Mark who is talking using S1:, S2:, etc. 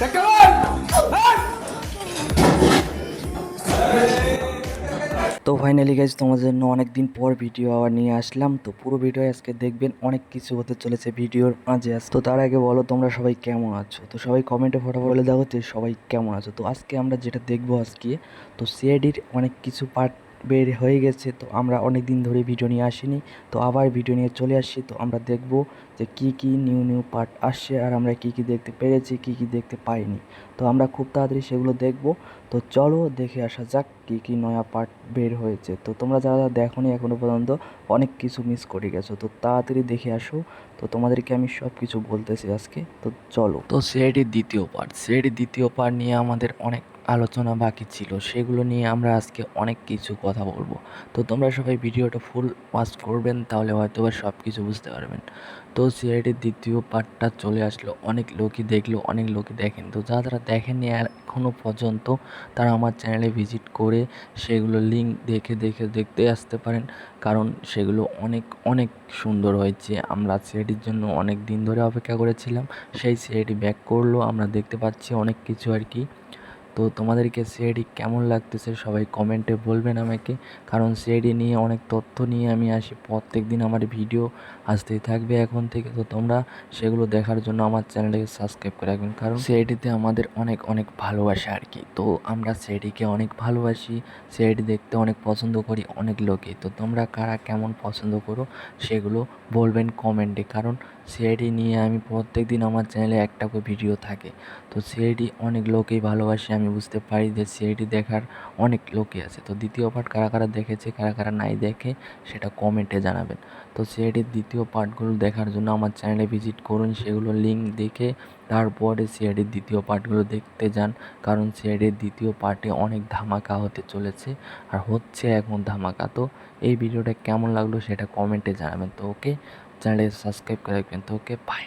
S1: তো finally guys তোমাদের জন্য অনেক দিন পর ভিডিও আবার নিয়ে আসলাম। তো পুরো ভিডিও আজকে দেখবেন অনেক কিছু হতে চলেছে ভিডিওর মাঝে। তো তার আগে বলো, তোমরা সবাই কেমন আছো? তো সবাই কমেন্টে ফটো বলে দাও যে সবাই কেমন আছো? তো আজকে আমরা যেটা দেখব আজকে, তো সিআইডির অনেক কিছু পার্ট বের হয়ে গেছে, তো আমরা অনেক দিন ধরে ভিডিও নিয়ে আসিনি, তো আবার ভিডিও নিয়ে চলে আসছি তো আমরা দেখব যে কি কি নিউ নিউ পার্ট আসছে আর আমরা কি কি দেখতে পেরেছি, কি কি দেখতে পাইনি। তো আমরা খুব তাড়াতাড়ি সেগুলো দেখব, তো চলো দেখে আসা যাক কি কি নয়া পার্ট বের হয়েছে। তো তোমরা যারা দেখো দেখোনি এখনও পর্যন্ত অনেক কিছু মিস করে গেছো, তো তাড়াতাড়ি দেখে আসো, তো তোমাদেরকে আমি সব কিছু বলতেছি আজকে, তো চলো। তো সিআইডির দ্বিতীয় পার্ট সিআইডির দ্বিতীয় পার্ট নিয়ে আমাদের অনেক আলোচনা বাকি ছিল, সেগুলো নিয়ে আমরা আজকে অনেক কিছু কথা বলব। তো তোমরা সবাই ভিডিওটা ফুল ওয়াচ করবেন, তাহলে হয়তো বা সব কিছু বুঝতে পারবেন। তো সিআইডির দ্বিতীয় পার্টটা চলে আসলো, অনেক লোকই দেখল, অনেক লোকই দেখেন। তো যারা যারা দেখেননি আর এখনও পর্যন্ত, তারা আমার চ্যানেলে ভিজিট করে সেগুলো লিঙ্ক দেখে দেখে, দেখতে আসতে পারেন। কারণ সেগুলো অনেক অনেক সুন্দর হয়েছে। আমরা সিআইডির জন্য অনেক দিন ধরে অপেক্ষা করেছিলাম, সেই সিআইডি ব্যাক করল, আমরা দেখতে পাচ্ছি অনেক কিছু আর কি। তো তোমাদেরকে সিআইডি কেমন লাগতেছে সবাই কমেন্টে বলবেন আমাকে। কারণ সিআইডি নিয়ে অনেক তথ্য নিয়ে আমি আসি, প্রত্যেক দিন আমার ভিডিও আসতেই থাকবে এখন থেকে। তো তোমরা সেগুলো দেখার জন্য আমার চ্যানেলটাকে সাবস্ক্রাইব করে রাখবেন, কারণ সিআইডিতে আমাদের অনেক অনেক ভালোবাসা আর কি। তো আমরা সিআইডিকে অনেক ভালোবাসি, সিআইডি দেখতে অনেক পছন্দ করি অনেক লোকে তো তোমরা কারা কেমন পছন্দ করো সেগুলো বলবেন কমেন্টে, কারণ সিআইডি নিয়ে আমি প্রত্যেক দিন আমার চ্যানেলে একটা করে ভিডিও থাকে। তো সিআইডি অনেক লোকেই ভালোবাসে, আমি বুঝতে পারি যে সিআইডি দেখার অনেক লোকই আছে। তো দ্বিতীয় পার্ট কারা কারা দেখেছে, কারা কারা নাই দেখে সেটা কমেন্টে জানাবেন। তো সিআইডির দ্বিতীয় পার্টগুলো দেখার জন্য আমার চ্যানেলে ভিজিট করুন সেগুলো লিঙ্ক দেখে তারপরে সিআইডির দ্বিতীয় পার্টগুলো দেখতে যান। কারণ সিআইডির দ্বিতীয় পার্টে অনেক ধামাকা হতে চলেছে আর হচ্ছে এখন ধামাকা। তো এই ভিডিওটা কেমন লাগল সেটা কমেন্টে জানাবেন। তো ওকে চ্যানেলে সাবস্ক্রাইব করে রাখবেন। তো ওকে বাই